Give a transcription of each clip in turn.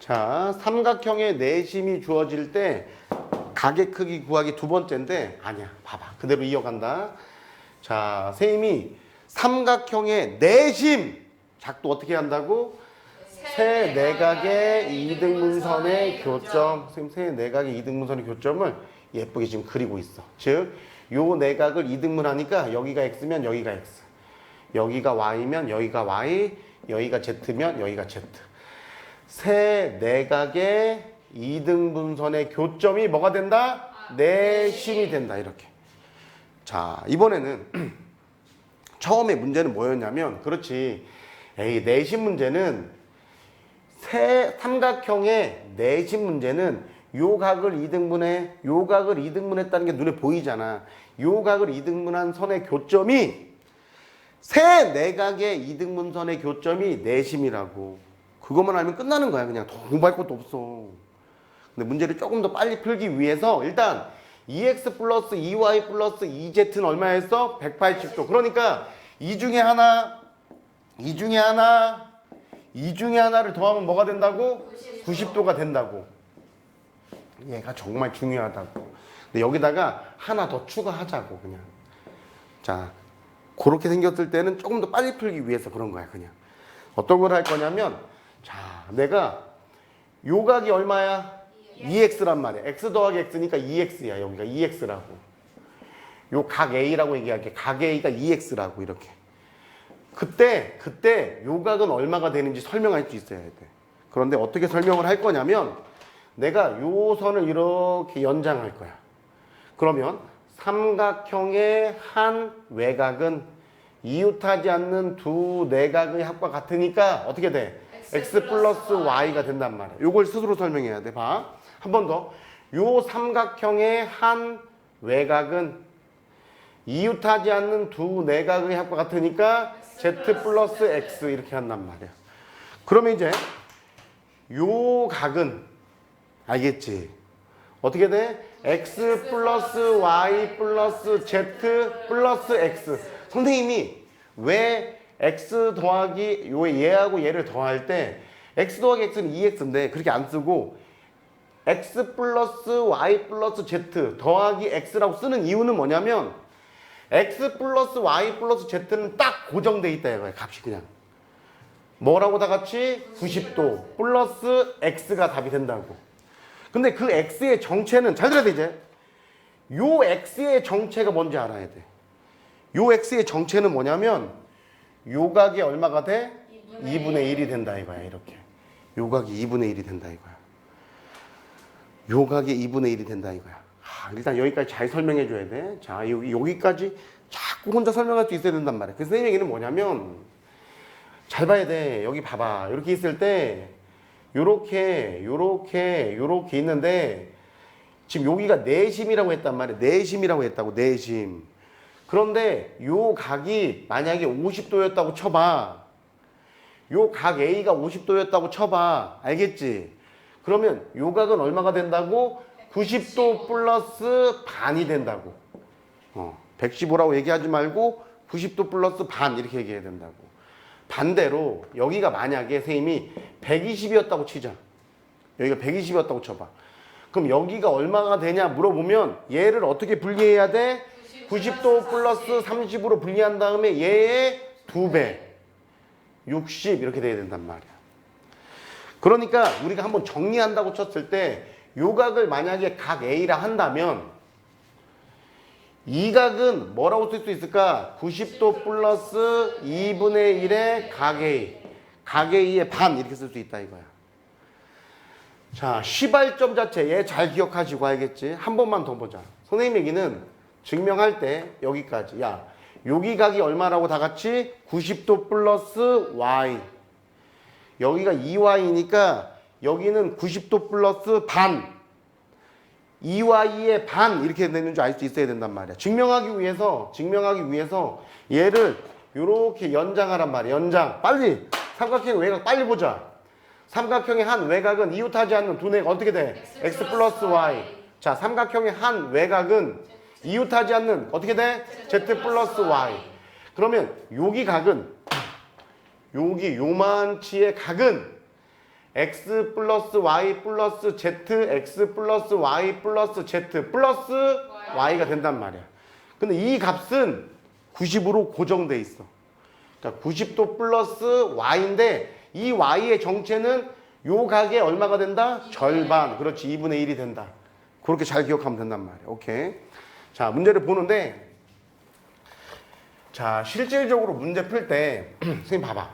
자, 삼각형의 내심이 주어질 때 가게 크기 구하기 두 번째인데 아니야. 봐봐. 그대로 이어간다. 자, 선생님이 삼각형의 내심 작도 어떻게 한다고? 세 내각의 이등분선의 교점. 선생님 세 내각의 이등분선의 교점을 예쁘게 지금 그리고 있어. 즉, 요 내각을 이등분하니까 여기가 x면 여기가 x. 여기가 y면 여기가 y, 여기가 z면 여기가 z. 세 내각의 이등분선의 교점이 뭐가 된다? 내심이 된다. 이렇게. 자, 이번에는 처음에 문제는 뭐였냐면, 그렇지. 에이, 내심 문제는 세 삼각형의 내심 문제는 요 각을 2등분해, 요 각을 2등분했다는 게 눈에 보이잖아. 요 각을 2등분한 선의 교점이 세 내각의 2등분선의 교점이 내심이라고. 그것만 알면 끝나는 거야. 그냥 더 공부할 것도 없어. 근데 문제를 조금 더 빨리 풀기 위해서 일단 2x 플러스 2y 플러스 2z는 얼마였어? 180도. 그러니까 이 중에 하나, 이 중에 하나, 이 중에 하나를 더하면 뭐가 된다고? 90도 가 된다고. 얘가 정말 중요하다고. 근데 여기다가 하나 더 추가하자고 그냥. 자, 그렇게 생겼을 때는 조금 더 빨리 풀기 위해서 그런 거야 그냥. 어떤 걸 할 거냐면, 자, 내가 요 각이 얼마야? 2x란 말이야. x 더하기 x니까 2x야 여기가 2x라고. 요 각 a라고 얘기할게. 각 a가 2x라고 이렇게. 그때 그때 요 각은 얼마가 되는지 설명할 수 있어야 돼. 그런데 어떻게 설명을 할 거냐면 내가 요 선을 이렇게 연장할 거야. 그러면 삼각형의 한 외곽은 이웃하지 않는 두 내각의 합과 같으니까 어떻게 돼? X 플러스 y가 된단 말이야. 요걸 스스로 설명해야 돼. 봐. 한 번 더. 요 삼각형의 한 외곽은 이웃하지 않는 두 내각의 합과 같으니까 z 플러스 x 이렇게 한단 말이야. 그러면 이제 요 각은 알겠지? 어떻게 돼? x 플러스 y 플러스 z 플러스 x. 선생님이 왜 x 더하기 요 얘하고 얘를 더할 때 x 더하기 x는 2x인데 그렇게 안 쓰고 x 플러스 y 플러스 z 더하기 x라고 쓰는 이유는 뭐냐면 x 플러스 y 플러스 z는 딱 고정돼 있다 이거야 값이 그냥. 뭐라고 다 같이? 90도 플러스 x가 답이 된다고. 근데 그 x의 정체는 잘 들어야 돼 이제. 요 x의 정체가 뭔지 알아야 돼요 x의 정체는 뭐냐면 요 각이 얼마가 돼? 2분의 1이 된다 이거야 이렇게. 요 각이 2분의 1이 된다 이거야. 요 각이 2분의 1이 된다 이거야. 아, 일단 여기까지 잘 설명해 줘야 돼자 여기, 여기까지 자꾸 혼자 설명할 수 있어야 된단 말이야. 그래서 선생님 얘기는 뭐냐면 잘 봐야 돼. 여기 봐봐. 이렇게 있을 때 요렇게 요렇게 요렇게 있는데 지금 여기가 내심이라고 했단 말이야. 내심이라고 했다고 내심 그런데 요 각이 만약에 50도였다고 쳐봐. 요 각 A가 50도였다고 쳐봐. 알겠지? 그러면 요 각은 얼마가 된다고? 90도 플러스 반이 된다고. 어, 115라고 얘기하지 말고 90도 플러스 반 이렇게 얘기해야 된다고. 반대로 여기가 만약에 선생님이 120이었다고 치자. 여기가 120이었다고 쳐봐. 그럼 여기가 얼마가 되냐 물어보면 얘를 어떻게 분리해야 돼? 90도 플러스 30으로 분리한 다음에 얘의 2배 60 이렇게 돼야 된단 말이야 그러니까 우리가 한번 정리한다고 쳤을 때 요각을 만약에 각 A라 한다면 이 각은 뭐라고 쓸 수 있을까? 90도 플러스 2분의 1의 각 A 각 A의 반 이렇게 쓸 수 있다 이거야 자 시발점 자체 얘 잘 기억하시고 알겠지? 한 번만 더 보자 선생님 얘기는 증명할 때 여기까지. 야, 여기 각이 얼마라고 다 같이 90도 플러스 y. 여기가 2y니까 여기는 90도 플러스 반. 2y의 반 이렇게 되는 줄 알 수 있어야 된단 말이야. 증명하기 위해서 증명하기 위해서 얘를 이렇게 연장하란 말이야. 연장. 빨리 삼각형 외곽 빨리 보자. 삼각형의 한 외곽은 이웃하지 않는 두 내가 어떻게 돼? x 플러스 y. 자, 삼각형의 한 외곽은 이웃하지 않는 어떻게 돼? z 플러스 y. 그러면 여기 각은 여기 요만치의 각은 x 플러스 y 플러스 z x 플러스 y 플러스 z 플러스 y가 된단 말이야. 근데 이 값은 90으로 고정돼 있어. 그러니까 90도 플러스 y인데 이 y의 정체는 요 각의 얼마가 된다? 절반. 그렇지. 2분의 1이 된다. 그렇게 잘 기억하면 된단 말이야. 오케이. 자, 문제를 보는데 자, 실질적으로 문제 풀 때 선생님 봐봐.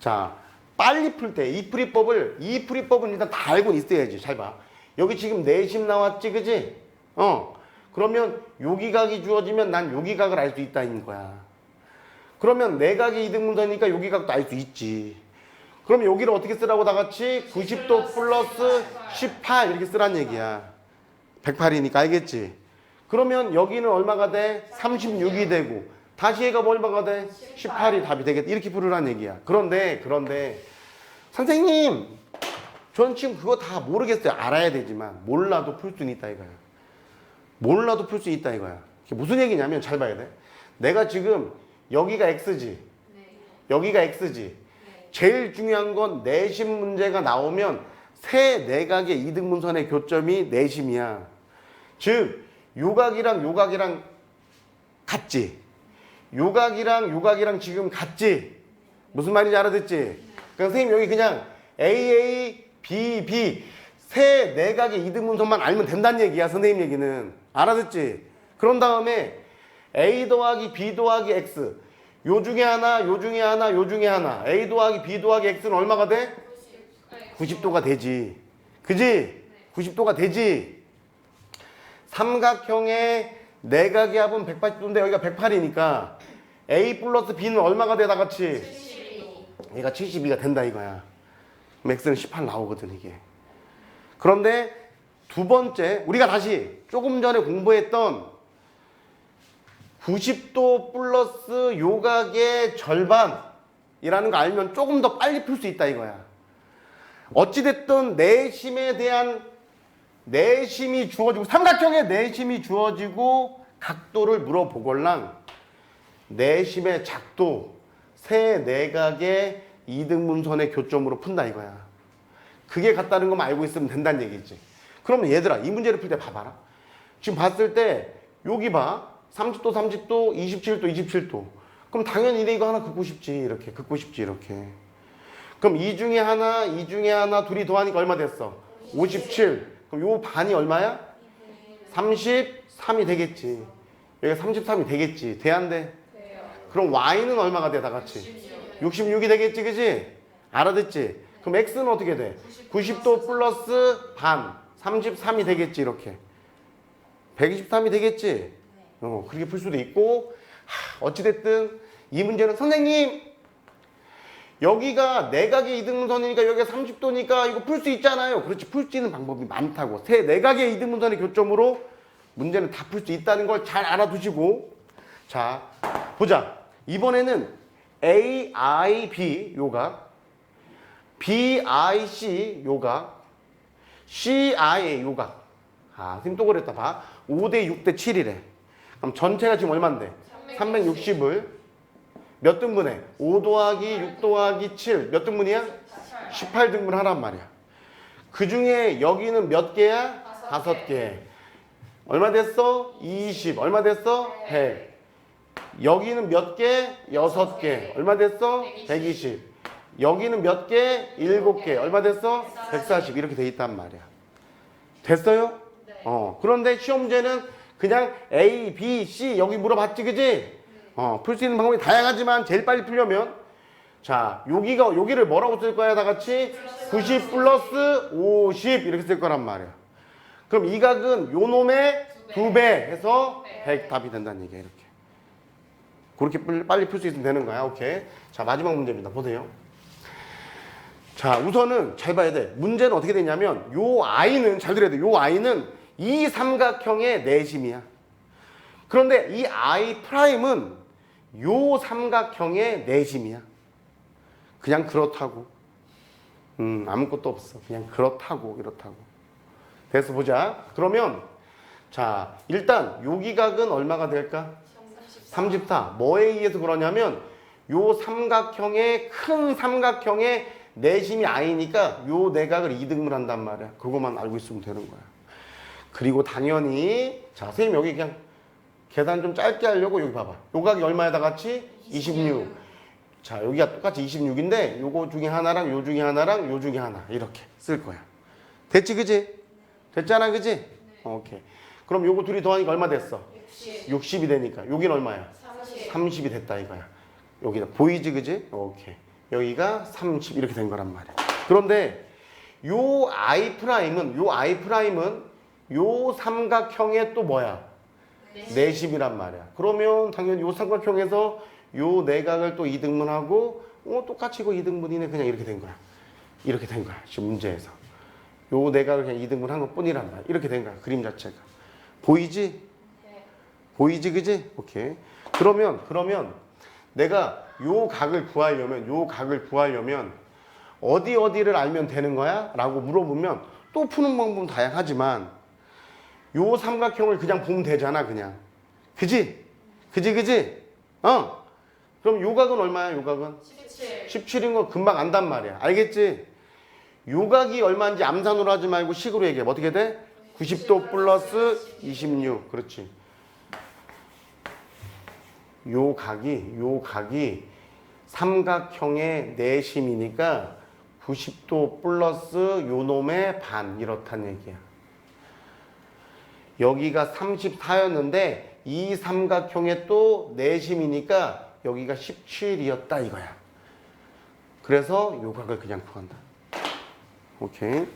자, 빨리 풀 때 이 풀이법을 이 풀이법은 일단 다 알고 있어야지. 잘 봐. 여기 지금 내심 나왔지, 그지? 어. 그러면 요기각이 주어지면 난 요기각을 알 수 있다는 거야. 그러면 내각이 이등분선이니까 요기각도 알 수 있지. 그럼 여기를 어떻게 쓰라고 다 같이 90도 플러스 18 이렇게 쓰란 얘기야. 108이니까 알겠지? 그러면 여기는 얼마가 돼? 36이 되고 다시 얘가 뭐 얼마가 돼? 18이 답이 되겠다. 이렇게 풀으란 얘기야. 그런데 그런데 선생님 전 지금 그거 다 모르겠어요. 알아야 되지만 몰라도 풀 수는 있다 이거야. 몰라도 풀 수 있다 이거야. 이게 무슨 얘기냐면 잘 봐야 돼. 내가 지금 여기가 x지. 여기가 x지. 제일 중요한 건 내심 문제가 나오면 세 내각의 이등분선의 교점이 내심이야. 즉 요각이랑 요각이랑 같지. 요각이랑 요각이랑 지금 같지. 무슨 말인지 알아듣지? 그러니까 선생님 여기 그냥 AA, BB 세 내각의 이등 분선만 알면 된다는 얘기야. 선생님 얘기는 알아듣지? 그런 다음에 A 더하기 B 더하기 X 요 중에 하나, 요 중에 하나, 요 중에 하나 A 더하기 B 더하기 X는 얼마가 돼? 90도가 되지. 그지? 90도가 되지. 삼각형의 내각의 합은 180도인데 여기가 108이니까 A 플러스 B는 얼마가 돼다 같이? 얘가 72가 된다 이거야. X는 18 나오거든 이게. 그런데 두 번째 우리가 다시 조금 전에 공부했던 90도 플러스 요각의 절반이라는 거 알면 조금 더 빨리 풀 수 있다 이거야. 어찌됐든 내심에 대한 내심이 주어지고 삼각형의 내심이 주어지고 각도를 물어보걸랑 내심의 작도 세 내각의 이등분선의 교점으로 푼다 이거야. 그게 같다는 것만 알고 있으면 된다는 얘기지. 그러면 얘들아 이 문제를 풀 때 봐봐라. 지금 봤을 때 여기 봐. 30도 30도 27도 27도. 그럼 당연히 내 이거 하나 긋고 싶지 이렇게 긋고 싶지 이렇게. 그럼 이 중에 하나 이 중에 하나 둘이 더하니까 얼마 됐어? 57. 그럼 요 반이 얼마야? 33이 되겠지. 여기가 33이 되겠지. 돼 안 돼? 그럼 y는 얼마가 돼 다 같이? 66이 되겠지 그지? 알아듣지? 그럼 x는 어떻게 돼? 90도 플러스 반 33이 되겠지 이렇게 123이 되겠지? 어, 그렇게 풀 수도 있고 하, 어찌됐든 이 문제는 선생님 여기가 내각의 이등분선이니까 여기가 30도니까 이거 풀 수 있잖아요. 그렇지 풀 수 있는 방법이 많다고. 세 내각의 이등분선의 교점으로 문제는 다 풀 수 있다는 걸 잘 알아두시고. 자 보자. 이번에는 AIB 요각 BIC 요각 CI 요각 아 선생님 또 그랬다 봐. 5대 6대 7이래. 그럼 전체가 지금 얼만데? 360을 몇 등분해 5 더하기 6 더하기 7 몇 등분이야 18 등분 하란 말이야 그 중에 여기는 몇 개야 다섯 개 얼마 됐어 20 얼마 됐어 100 여기는 몇 개? 여섯 개. 얼마 됐어? 120. 여기는 몇 개? 일곱 개. 얼마 됐어? 140. 이렇게 돼 있단 말이야. 됐어요? 어. 그런데 시험제는 그냥 A, B, C 여기 물어봤지, 그지? 어. 풀 수 있는 방법이 다양하지만 제일 빨리 풀려면 자, 여기가 여기를 뭐라고 쓸 거야, 다 같이? 90 플러스 50 이렇게 쓸 거란 말이야. 그럼 이 각은 요 놈의 두 배 해서 100 답이 된다는 얘기야, 이렇게. 그렇게 빨리- 풀 수 있으면 되는 거야. 오케이. 자, 마지막 문제입니다. 보세요. 자, 우선은 잘 봐야 돼. 문제는 어떻게 되냐면 요 i는 잘 들어야 돼. 요 i는 이 삼각형의 내심이야. 그런데 이 i 프라임은 요 삼각형의 내심이야. 그냥 그렇다고. 음, 아무것도 없어. 그냥 그렇다고, 이렇다고. 됐어 보자. 그러면 자, 일단 요 기각은 얼마가 될까? 34. 뭐에 의해서 그러냐면 요 삼각형의 큰 삼각형의 내심이 I니까 요 내각을 이등분 한단 말이야. 그것만 알고 있으면 되는 거야. 그리고 당연히 자 선생님 여기 그냥 계산 좀 짧게 하려고 여기 봐봐. 요 각이 얼마에다 같이? 26. 자 여기가 똑같이 26인데 요거 중에 하나랑 요 중에 하나랑 요 중에 하나 이렇게 쓸 거야. 됐지 그지? 됐잖아 그지? 오케이. 그럼 요거 둘이 더하니까 얼마 됐어? 60, 60이 되니까 여기는 얼마야? 30, 30 이 됐다 이거야. 여기다 보이지 그지? 오케이. 여기가 30 이렇게 된 거란 말이야. 그런데 요 I 프라임은 요 I 프라임은 요 삼각형의 또 뭐야? 내심이란 말이야. 그러면 당연히 요 삼각형에서 요 내각을 또 이등분하고 어 똑같이 이거 이등분이네 그냥 이렇게 된 거야. 이렇게 된 거야. 지금 문제에서. 요 내각을 그냥 이등분한 것뿐이란 말이야. 이렇게 된 거야. 그림 자체가. 보이지? 네. 보이지 그지? 오케이. 그러면 그러면 내가 요 각을 구하려면 요 각을 구하려면 어디 어디를 알면 되는 거야? 라고 물어보면 또 푸는 방법은 다양하지만 요 삼각형을 그냥 보면 되잖아 그냥 그지? 그지 그지? 어? 그럼 요 각은 얼마야 요 각은? 17, 17인 거 금방 안단 말이야 알겠지? 요 각이 얼마인지 암산으로 하지 말고 식으로 얘기해 어떻게 돼? 90도 플러스 26 그렇지 요 각이 요 각이 삼각형의 내심이니까 90도 플러스 요 놈의 반 이렇단 얘기야. 여기가 34였는데 이 삼각형의 또 내심이니까 여기가 17이었다 이거야. 그래서 요 각을 그냥 구한다. 오케이.